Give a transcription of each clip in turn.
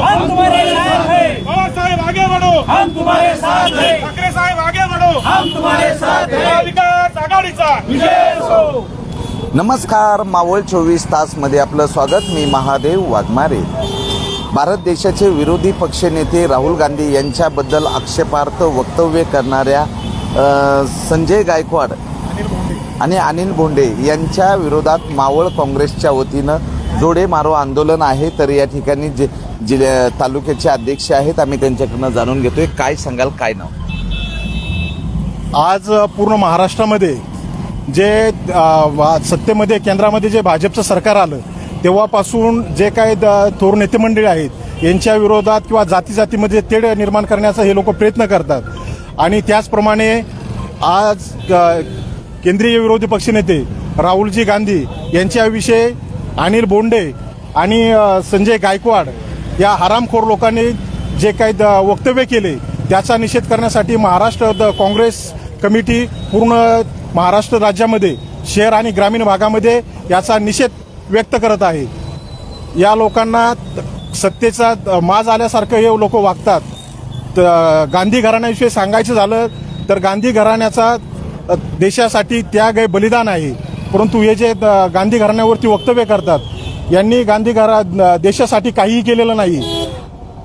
हम तुम्हारे साथ हैं। पवार साहेब आगे बढ़ो। हम तुम्हारे साथ हैं। ठाकरे साहेब आगे बढ़ो। हम तुम्हारे साथ हैं। महाविकास आघाडीचा। विजय असो नमस्कार मावळ चोवीस तासमध्ये आपलं स्वागत. मी महादेव वाघमारे. भारत देशाचे विरोधी पक्षनेते राहुल गांधी यांच्याबद्दल आक्षेपार्थ वक्तव्य करणाऱ्या संजय गायकवाड आणि अनिल बोंडे यांच्या विरोधात मावळ काँग्रेसच्या वतीनं जोडे मारो आंदोलन आहे. तर या ठिकाणी जे जिल्ह्या तालुक्याचे अध्यक्ष आहेत आम्ही त्यांच्याकडनं जाणून घेतोय. काय सांगाल काय नाव? आज पूर्ण महाराष्ट्रामध्ये जे वा- सत्तेमध्ये केंद्रामध्ये जे भाजपचं सरकार आलं तेव्हापासून जे काही द- थोर नेते मंडळी आहेत यांच्या विरोधात किंवा जाती जातीमध्ये तेढ निर्माण करण्याचा हे लोक प्रयत्न करतात. आणि त्याचप्रमाणे आज केंद्रीय विरोधी पक्षनेते राहुलजी गांधी यांच्याविषयी अनिल बोंडे आणि संजय गायकवाड या हरामखोर लोकांनी जे काही द- वक्तव्य केले त्याचा निषेध करण्यासाठी महाराष्ट्र द- काँग्रेस कमिटी पूर्ण महाराष्ट्र राज्यामध्ये शहर आणि ग्रामीण भागामध्ये याचा निषेध व्यक्त करत आहे. या लोकांना सत्तेचा माज आल्यासारखं हे लोक वागतात. तर गांधी घराण्याविषयी सांगायचं झालं तर गांधी घराण्याचा देशासाठी त्याग आहे बलिदान आहे. परंतु हे जे द- गांधी घराण्यावरती वक्तव्य करतात यांनी गांधी घरा देशासाठी काहीही केलेलं नाही.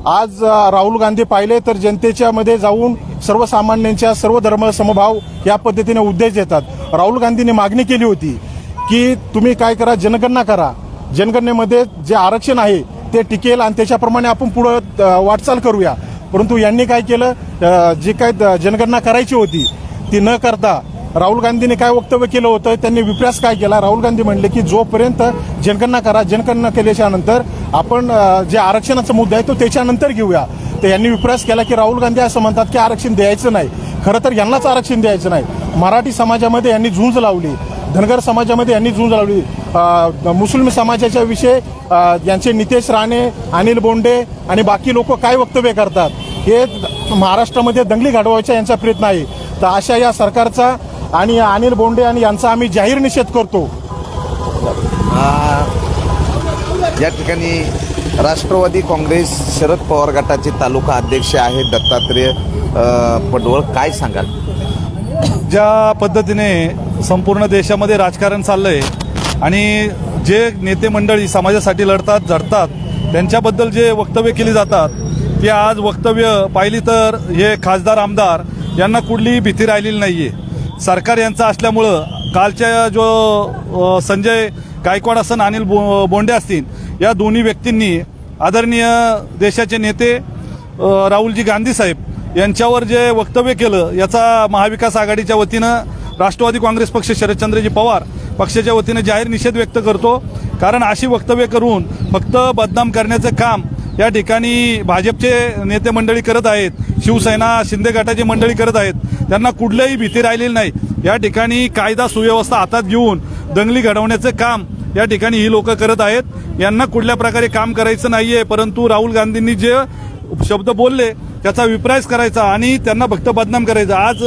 आज राहुल गांधी पाहिले तर जनतेच्या मध्ये जाऊन सर्वसामान्यांच्या सर्व धर्म समभाव या पद्धतीने उद्देश देतात. राहुल गांधींनी मागणी केली होती की तुम्ही काय करा जनगणना करा. जनगणनेमध्ये जे आरक्षण आहे ते टिकेल आणि त्याच्याप्रमाणे आपण पुढं वाटचाल करूया. परंतु यांनी काय केलं? जी काय द- जनगणना करायची होती ती न करता राहुल गांधींनी काय वक्तव्य केलं होतं त्यांनी विप्रास काय केला? राहुल गांधी म्हणले की जोपर्यंत जनगणना करा जनगणना केल्याच्यानंतर आपण जे आरक्षणाचा मुद्दा आहे तो त्याच्यानंतर घेऊया. तर यांनी विप्रास केला की राहुल गांधी असं म्हणतात की आरक्षण द्यायचं नाही. खरं तर यांनाच आरक्षण द्यायचं नाही. मराठी समाजामध्ये यांनी झुंज लावली. धनगर समाजामध्ये यांनी झुंज लावली. मुस्लिम समाजाच्या विषयी यांचे नितेश राणे अनिल बोंडे आणि बाकी लोक काय वक्तव्य करतात? हे महाराष्ट्रामध्ये दंगली घडवायचा यांचा प्रयत्न आहे. तर अशा या सरकारचा आणि अनिल बोंडे आणि यांचा आम्ही जाहीर निषेध करतो. या ठिकाणी राष्ट्रवादी काँग्रेस शरद पवार गटाचे तालुका अध्यक्ष आहेत दत्तात्रेय पडवळ. काय सांगाल? ज्या पद्धतीने संपूर्ण देशामध्ये राजकारण चाललंय आणि जे नेते मंडळी समाजासाठी लढतात झडतात त्यांच्याबद्दल जे वक्तव्य केली जातात ती आज वक्तव्य पाहिली तर हे खासदार आमदार यांना कुठलीही भीती राहिलेली नाही आहे सरकार यांचं असल्यामुळं कालच्या जो संजय गायकवाड असन अनिल बो बोंडे असतील या दोन्ही व्यक्तींनी आदरणीय देशाचे नेते राहुलजी गांधी साहेब यांच्यावर जे वक्तव्य केलं याचा महाविकास आघाडीच्या वतीनं राष्ट्रवादी काँग्रेस पक्ष शरदचंद्रजी पवार पक्षाच्या वतीनं जाहीर निषेध व्यक्त करतो. कारण अशी वक्तव्य करून फक्त बदनाम करण्याचं काम या ठिकाणी भाजपचे नेते मंडळी करत आहेत शिवसेना शिंदे गटाची मंडळी करत आहेत. त्यांना कुठल्याही भीती राहिलेली नाही. या ठिकाणी कायदा सुव्यवस्था हातात घेऊन दंगली घडवण्याचं काम या ठिकाणी ही लोक करत आहेत. यांना कुठल्या प्रकारे काम करायचं नाहीये परंतु राहुल गांधींनी जे शब्द बोलले त्याचा विप्रायस करायचा आणि त्यांना फक्त बदनाम करायचा. आज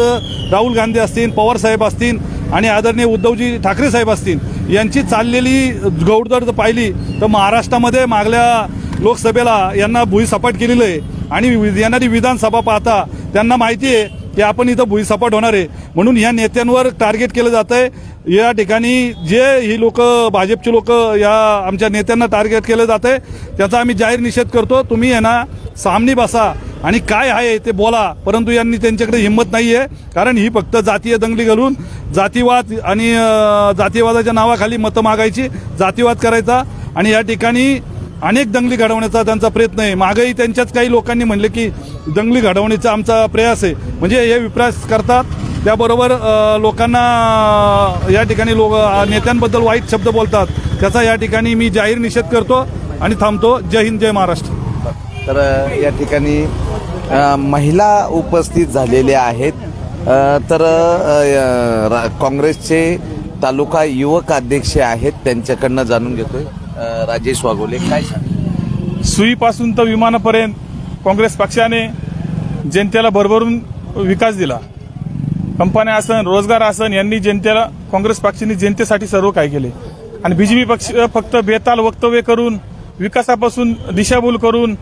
राहुल गांधी असतील पवार साहेब असतील आणि आदरणीय उद्धवजी ठाकरे साहेब असतील यांची चाललेली गौडदर जर पाहिली तर महाराष्ट्रामध्ये मागल्या लोकसभेला यांना भुईसपाट केलेलं आहे. आणि वि- येणारी विधानसभा पाहता त्यांना माहिती आहे की आपण इथं भुईसपाट होणार आहे. म्हणून या नेत्यांवर टार्गेट केलं जात आहे. या ठिकाणी जे ही लोक भाजपची लोक या आमच्या नेत्यांना टार्गेट केलं जात आहे त्याचा आम्ही जाहीर निषेध करतो. तुम्ही यांना सामनी बसा आणि काय आहे ते बोला. परंतु यांनी त्यांच्याकडे हिंमत नाही आहे. कारण ही फक्त जातीय दंगली घालून जातीवाद आणि जातीवादाच्या नावाखाली मतं मागायची जातीवाद करायचा. आणि या ठिकाणी अनेक दंगली घडवण्याचा त्यांचा प्रयत्न आहे. मागही त्यांच्याच काही लोकांनी म्हणले की दंगली घडवण्याचा आमचा प्रयास आहे. म्हणजे हे विप्रास करतात. त्याबरोबर लोकांना या ठिकाणी लोक नेत्यांबद्दल वाईट शब्द बोलतात. त्याचा या ठिकाणी मी जाहीर निषेध करतो आणि थांबतो. जय हिंद जय महाराष्ट्र. तर या ठिकाणी महिला उपस्थित झालेल्या आहेत. तर रा- काँग्रेसचे तालुका युवक अध्यक्ष आहेत. त्यांच्याकडनं जाणून घेतोय. राजेश वाघोले काय सांग? सुईपासून तर विमानापर्यंत काँग्रेस पक्षाने जनतेला भरभरून विकास दिला. कंपन्या आसन रोजगार आसन यांनी जनतेला काँग्रेस पक्षाने जनतेसाठी सर्व काय केले. आणि बीजेपी पक्ष फक्त बेताल वक्तव्य करून विकासापासून दिशाभूल करून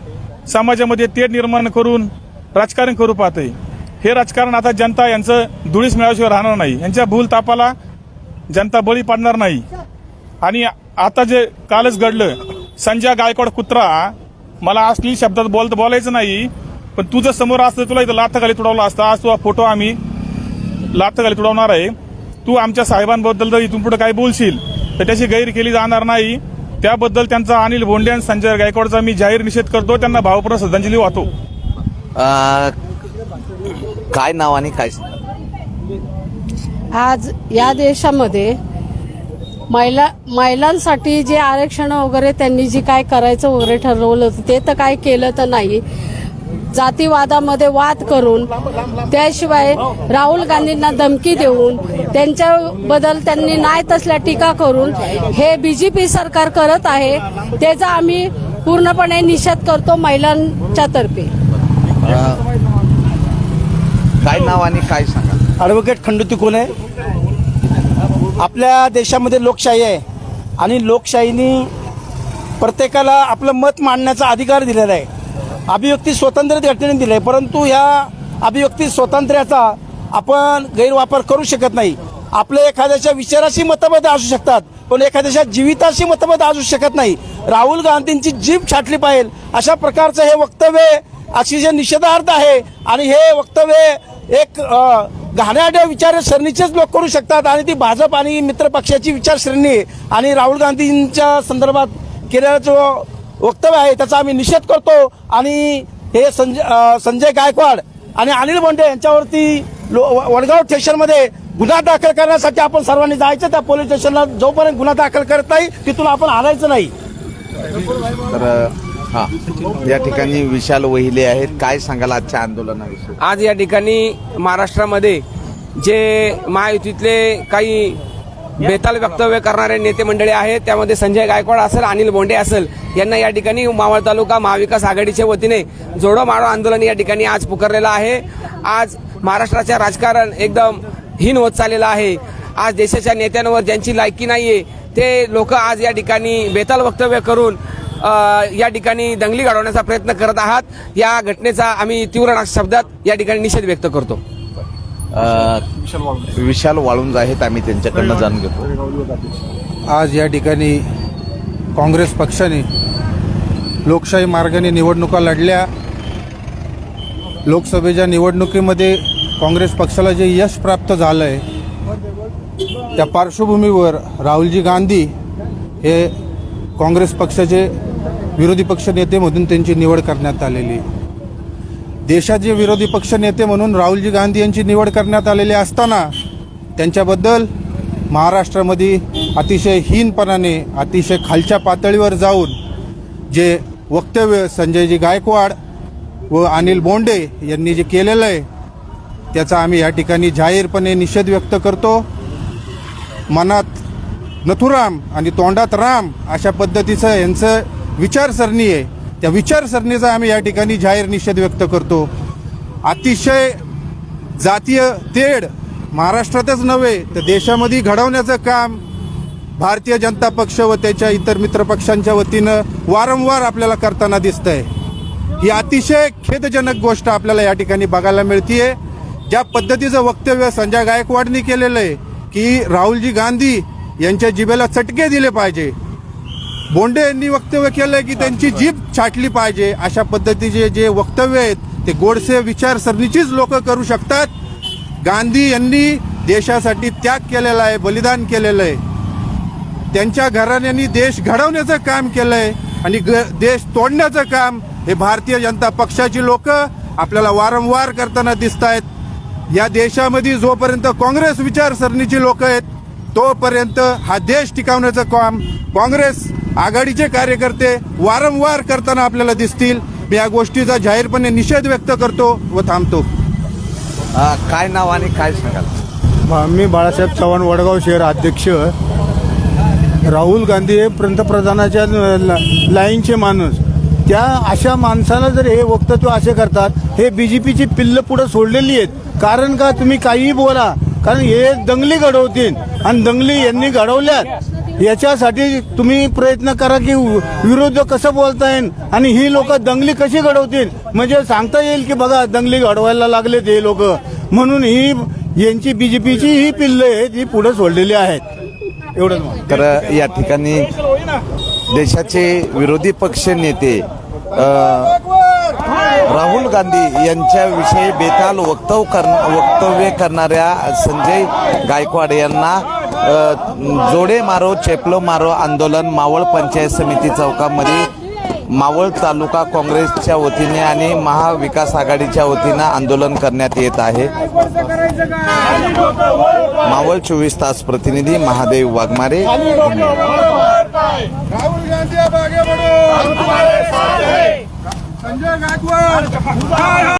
समाजामध्ये तेढ निर्माण करून राजकारण करू पाहते हे राजकारण आता जनता यांचं धुळीस मिळाल्याशिवाय राहणार नाही. यांच्या भूल तापाला जनता बळी पाडणार नाही. आणि आता जे कालच घडलं संजय गायकवाड कुत्रा मला असली शब्दात बोलत बोलायचं नाही पण तुझं समोर असतं तुला इथं लाथाखाली तुडवला असता आज तुझा फोटो आम्ही लाथाखाली तुडवणार आहे. तू आमच्या साहेबांबद्दल जर इथून पुढे काही बोलशील तर त्याची गैर केली जाणार नाही. त्याबद्दल त्यांचा अनिल बोंडे आणि संजय गायकवाडचा मी जाहीर निषेध करतो त्यांना भावपूर्ण श्रद्धांजली वाहतो. काय नाव आणि काय? आज या देशामध्ये महिला महिलांसाठी जे आरक्षण वगैरे त्यांनी जी काय करायचं वगैरे ठरवलं होतं ते तर काय केलं तर नाही. जातीवादामध्ये वाद करून त्याशिवाय राहुल गांधींना धमकी देऊन त्यांच्याबद्दल त्यांनी नाही तसल्या टीका करून हे बीजेपी सरकार करत आहे त्याचा आम्ही पूर्णपणे निषेध करतो महिलांच्या तर्फे. काय नाव आणि काय सांगा? ॲडव्होकेट खंडू कोण आहे? आपल्या देशामध्ये लोकशाही आहे. आणि लोकशाहीनी प्रत्येकाला आपलं मत मांडण्याचा अधिकार दिलेला आहे. अभिव्यक्ती स्वातंत्र्य घटनेने दिलं आहे. परंतु ह्या अभिव्यक्ती स्वातंत्र्याचा आपण गैरवापर करू शकत नाही. आपल्या एखाद्याच्या विचाराशी मतभेद असू शकतात पण एखाद्याच्या जीविताशी मतभेद असू शकत नाही. राहुल गांधींची जीभ छाटली पाहिजे अशा प्रकारचं हे वक्तव्य अतिशय निषेधार्थ आहे. आणि हे वक्तव्य एक घाण्याड्या विचारसरणीचेच लोक करू शकतात आणि ती भाजप आणि मित्र पक्षाची विचारसरणी आहे. आणि राहुल गांधींच्या संदर्भात केलेला जो वक्तव्य आहे त्याचा आम्ही निषेध करतो आणि हे संजय संजय गायकवाड आणि अनिल बोंडे यांच्यावरती लो- वडगाव स्टेशनमध्ये गुन्हा दाखल करण्यासाठी आपण सर्वांनी जायचं त्या पोलीस स्टेशनला जोपर्यंत गुन्हा दाखल करत नाही तिथून आपण आणायचं नाही तर हा. या ठिकाणी विशाल वहिले आहेत. काय सांगाल आजच्या आंदोलनाविषयी? आज या ठिकाणी महाराष्ट्रामध्ये जे महायुतीतले काही बेताल वक्तव्य करणारे नेते मंडळी आहेत त्यामध्ये संजय गायकवाड असेल अनिल बोंडे असेल यांना या ठिकाणी मावळ तालुका महाविकास आघाडीच्या वतीने जोडो माडो आंदोलन या ठिकाणी आज पुकारलेलं आहे. आज महाराष्ट्राचे राजकारण एकदम हीन होत चाललेलं आहे. आज देशाच्या नेत्यांवर ज्यांची लायकी नाहीये ते लोक आज या ठिकाणी बेताल वक्तव्य करून या ठिकाणी दंगली घडवण्याचा प्रयत्न करत आहात. या घटनेचा आम्ही तीव्र शब्दात या ठिकाणी निषेध व्यक्त करतो. विशाल वाळुंज आहेत आम्ही त्यांच्याकडनं जाणून घेतो. आज या ठिकाणी काँग्रेस पक्षाने लोकशाही मार्गाने निवडणुका लढल्या. लोकसभेच्या निवडणुकीमध्ये काँग्रेस पक्षाला जे यश प्राप्त झालं आहे त्या पार्श्वभूमीवर राहुलजी गांधी हे काँग्रेस पक्षाचे विरोधी पक्ष नेते म्हणून त्यांची निवड करण्यात आलेली. देशाचे विरोधी पक्ष नेते म्हणून राहुलजी गांधी यांची निवड करण्यात आलेली असताना त्यांच्याबद्दल महाराष्ट्रामध्ये अतिशय हीनपणाने अतिशय खालच्या पातळीवर जाऊन जे वक्तव्य संजयजी गायकवाड व अनिल बोंडे यांनी जे केलेलं आहे त्याचा आम्ही या ठिकाणी जाहीरपणे निषेध व्यक्त करतो. मनात नथुराम आणि तोंडात राम अशा पद्धतीचं यांचं विचारसरणी आहे. त्या विचारसरणीचा आम्ही या ठिकाणी जाहीर निषेध व्यक्त करतो. अतिशय जातीय तेढ महाराष्ट्रातच नव्हे तर देशामध्ये घडवण्याचं काम भारतीय जनता पक्ष व त्याच्या इतर मित्रपक्षांच्या वतीनं वारंवार आपल्याला करताना दिसतंय. ही अतिशय खेदजनक गोष्ट आपल्याला या ठिकाणी बघायला मिळतीये. ज्या पद्धतीचं वक्तव्य संजय गायकवाडनी केलेलं आहे की राहुलजी गांधी यांच्या जिभेला चटके दिले पाहिजे. बोंडे यांनी वक्तव्य केलंय की त्यांची जीभ छाटली पाहिजे. अशा पद्धतीचे जे वक्तव्य आहेत ते गोडसे विचारसरणीचीच लोक करू शकतात. गांधी यांनी देशासाठी त्याग केलेला आहे बलिदान केलेलं आहे. त्यांच्या घराण्यांनी देश घडवण्याचं काम केलंय आणि ग- देश तोडण्याचं काम हे भारतीय जनता पक्षाची लोक आपल्याला वारंवार करताना दिसत आहेत या देशामध्ये जोपर्यंत काँग्रेस विचारसरणीची लोक आहेत तोपर्यंत हा देश टिकवण्याचं काम काँग्रेस आघाडीचे कार्यकर्ते वारंवार करताना आपल्याला दिसतील. मी या गोष्टीचा जाहीरपणे निषेध व्यक्त करतो व थांबतो. काय नाव आणि काय सांगाल? मी बाळासाहेब चव्हाण वडगाव शहर अध्यक्ष. राहुल गांधी हे पंतप्रधानाच्या लाईनचे माणूस. त्या अशा माणसाला जर हे वक्तव्य असे करतात हे बीजेपीची पिल्ल पुढे सोडलेली आहेत. कारण का? तुम्ही काहीही बोला कारण हे दंगली घडवतील. आणि दंगली यांनी घडवल्यात. याच्यासाठी तुम्ही प्रयत्न करा की विरोध कसं बोलता येईल आणि ही लोक दंगली कशी घडवतील. म्हणजे सांगता येईल की बघा दंगली घडवायला लागलेत हे लोक. म्हणून ही यांची बीजेपीची ही पिल्ल आहेत ही पुढे सोडलेली आहेत. एवढंच तर या ठिकाणी देशाचे विरोधी पक्ष नेते राहुल गांधी यांच्याविषयी बेताल वक्तव्य कर वक्तव्य करणाऱ्या संजय गायकवाड यांना जोडे मारो चेपलो मारो आंदोलन मावळ पंचायत समिती चौकामध्ये मावळ तालुका काँग्रेसच्या वतीने आणि महाविकास आघाडीच्या वतीनं आंदोलन करण्यात येत आहे. मावळ चोवीस तास प्रतिनिधी महादेव वाघमारे. राहुल गांधी अब आगे बढ़ो संजय गायकवाड